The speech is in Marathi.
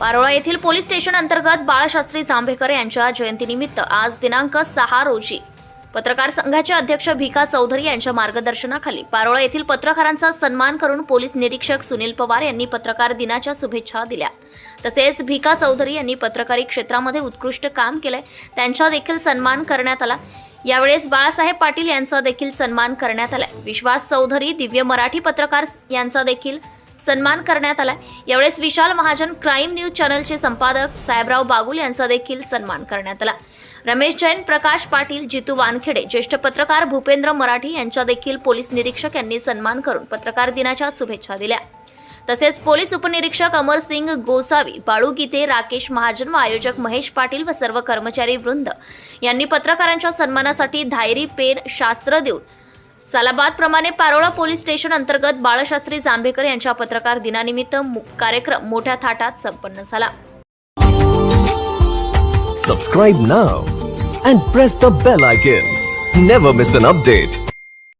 पारोळा येथील पोलीस स्टेशन अंतर्गत बाळशास्त्री जांभेकर यांच्या जयंतीनिमित्त आज दिनांक सहा रोजी पत्रकार संघाचे अध्यक्ष भिका चौधरी यांच्या मार्गदर्शनाखाली पारोळा येथील पत्रकारांचा सन्मान करून पोलीस निरीक्षक सुनील पवार यांनी पत्रकार दिनाच्या शुभेच्छा दिल्या. तसेच भिका चौधरी यांनी पत्रकारी क्षेत्रामध्ये उत्कृष्ट काम केलंय त्यांचा देखील सन्मान करण्यात आला. यावेळेस बाळासाहेब पाटील यांचा देखील सन्मान करण्यात आलाय. विश्वास चौधरी दिव्य मराठी पत्रकार यांचा देखील सन्मान करण्यात आलाय. यावेळेस विशाल महाजन क्राईम न्यूज चॅनलचे संपादक साहेबराव बागुल यांचा देखील सन्मान करण्यात आला. रमेश जैन प्रकाश पाटील जितू वानखेडे ज्येष्ठ पत्रकार भूपेंद्र मराठी यांच्या देखील पोलीस निरीक्षक यांनी सन्मान करून पत्रकार दिनाच्या शुभेच्छा दिल्या. तसेच पोलीस उपनिरीक्षक अमर सिंग गोसावी बाळू गीते राकेश महाजन व आयोजक महेश पाटील व सर्व कर्मचारी वृंद यांनी पत्रकारांच्या सन्मानासाठी धायरी पेन शास्त्र देऊन सालाबाद प्रमाणे पारोळा पोलीस स्टेशन अंतर्गत बाळशास्त्री जांभेकर यांच्या पत्रकार दिनानिमित्त कार्यक्रम मोठ्या थाटात संपन्न झाला. Subscribe now and press the bell icon never miss an update